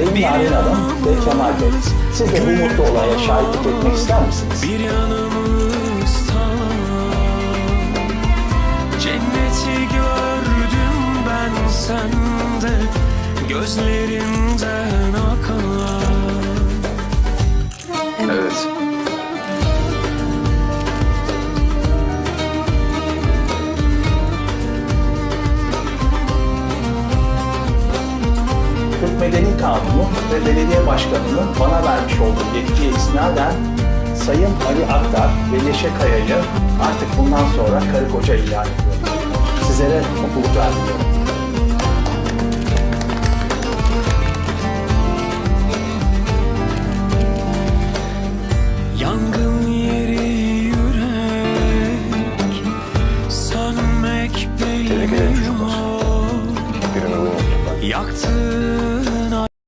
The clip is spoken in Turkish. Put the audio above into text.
Sayın Narin Hanım ve Kemal Bey, siz de bu mutlu olaya şahitlik etmek ister misiniz? Bir yanımızda Cenneti gördüm ben sende Gözlerimden akan Evet. Medeni Kanunu ve Belediye Başkanı'nın bana vermiş olduğu yetkiye istinaden Sayın Ali Aktar ve Neşe Kaya'yı artık bundan sonra karı koca ilan ediyorum. Sizlere mutluluklar diliyorum. Tebrik ederim çocuklar. Birini bulmuştuk. Yaktın.